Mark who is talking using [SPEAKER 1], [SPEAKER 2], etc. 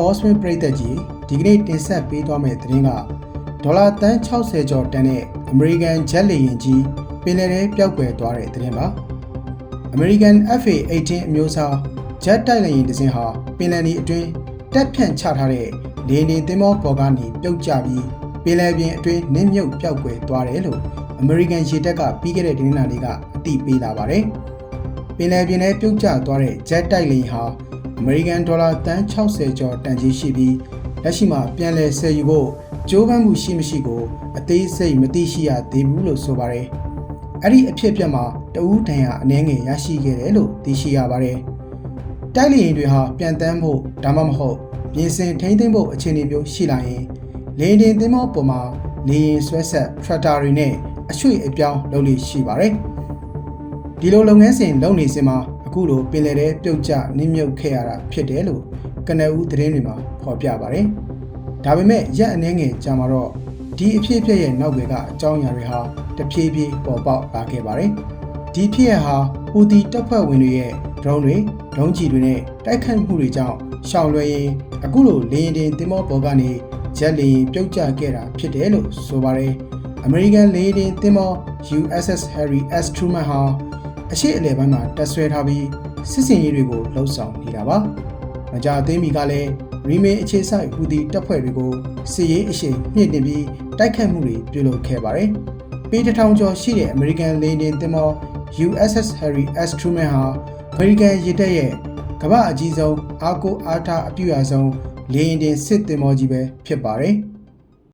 [SPEAKER 1] အော်စမင်ပရိသတ်ကြီးဒီကနေ့တင်ဆက်ပေးသွားမယ့်သတင်းကဒေါ်လာတန်း60ကျော်တန်တဲ့အမေရိကန်ဂျက်လေယာဉ်ကြီးပင်လယ်ထဲပျောက်ကွယ်သွားတဲ့သတင်းပါအမေရိကန် FA-18 အမျိုးအစားဂျက်တိုက်လေယာဉ်တစ်စင်းဟာပင်လယ်နီအတွင်းတက်ဖြန့်ချထားတဲ့လေယာဉ်သင်္ဘောပေါ်ကနေပြုတ်ကျပြီးပင်လယ်ပြင်အတွင်းနင်းမြုပ်ပျောက်ကွယ်သွားတယ်လို့အမေရိကန်ရေတပ်ကပြီးခဲ့တဲ့ဒီနေ့နေ့ကအသိပေးလာပါတယ်ပင်လယ်ပြင်ထဲပြုတ်ကျသွားတဲ့ဂျက်တိုက်လေယာဉ်ဟာ အမေရိကန်ဒေါ်လာတန်း60ကျော်တန်ကြီးရှိပြီးလက်ရှိမှာပြန်လည်ဆယ်ယူဖို့ကြိုးပမ်းမှုရှိမရှိကို အသေးစိတ်မသိရှိရသေးဘူးလို့ဆိုပါတယ်။အဲ့ဒီအဖြစ်အပျက်မှာတဦးတန်ရာအနှဲငယ်ရရှိခဲ့တယ်လို့သိရှိရပါတယ်။တိုက်လေယာဉ်တွေဟာပြန်တန်းဖို့ဒါမှမဟုတ်ပြင်ဆင်ထိန်းသိမ်းဖို့အခြေအနေမျိုးရှိလာရင်လေယာဉ်တင်သင်္ဘောပေါ်မှာလေယာဉ်ဆွဲဆက်ထရက်တာတွေနဲ့အရွှေ့အပြောင်းလုပ်လို့ရှိပါတယ်။ဒီလိုလုပ်ငန်းစဉ်လုပ်နေစဉ်မှာ အခုလိုပင်လယ်ထဲပြုတ်ကျနစ်မြုပ်ခဲ့ရတာဖြစ်တယ်လို့ကနအူးသတင်းတွေမှာဖော်ပြပါတယ်။ဒါပေမဲ့ရက်အနှဲငယ်ကြာမှာတော့ဒီအဖြစ်အပျက်ရဲ့နောက်ွယ်ကအကြောင်းအရာတွေဟာတဖြည်းဖြည်းပေါ်ပေါက်လာခဲ့ပါတယ်။ဒီဖြစ်ရဟာဟူတီတပ်ဖွဲ့ဝင်တွေရဲ့ drone တွေဒုံးကျည်တွေနဲ့တိုက်ခိုက်မှုတွေကြောင့်ရှောင်လွှဲရင်အခုလိုလေယာဉ်တင်သင်္ဘောပေါ်ကနေဂျက်လေယာဉ်ပြုတ်ကျခဲ့တာဖြစ်တယ်လို့ဆိုပါတယ်။အမေရိကန်လေယာဉ်တင်သင်္ဘော USS Harry S Truman ဟာ အရှိအလယ်ပိုင်းမှာတက်ဆွဲထားပြီးစစ်စင်ရေးတွေကိုလှုပ်ဆောင်နေတာပါ။မကြာသေးမီကလည်းရီမေအခြေဆိုင်ဟူဒီတပ်ဖွဲ့တွေကိုစစ်ရေးအရှိန်မြင့်တင်ပြီးတိုက်ခတ်မှုတွေပြုလုပ်ခဲ့ပါတယ်။ပေတစ်ထောင်ကျော်ရှိတဲ့အမေရိကန်လေယာဉ်တင်သင်္ဘော USS Harry S Truman ဟာအမေရိကန်ရေတပ်ရဲ့ကမ္ဘာအကြီးဆုံးအားကိုးအားထားအပြည့်အစုံလေယာဉ်တင်စစ်သင်္ဘောကြီးပဲဖြစ်ပါတယ်။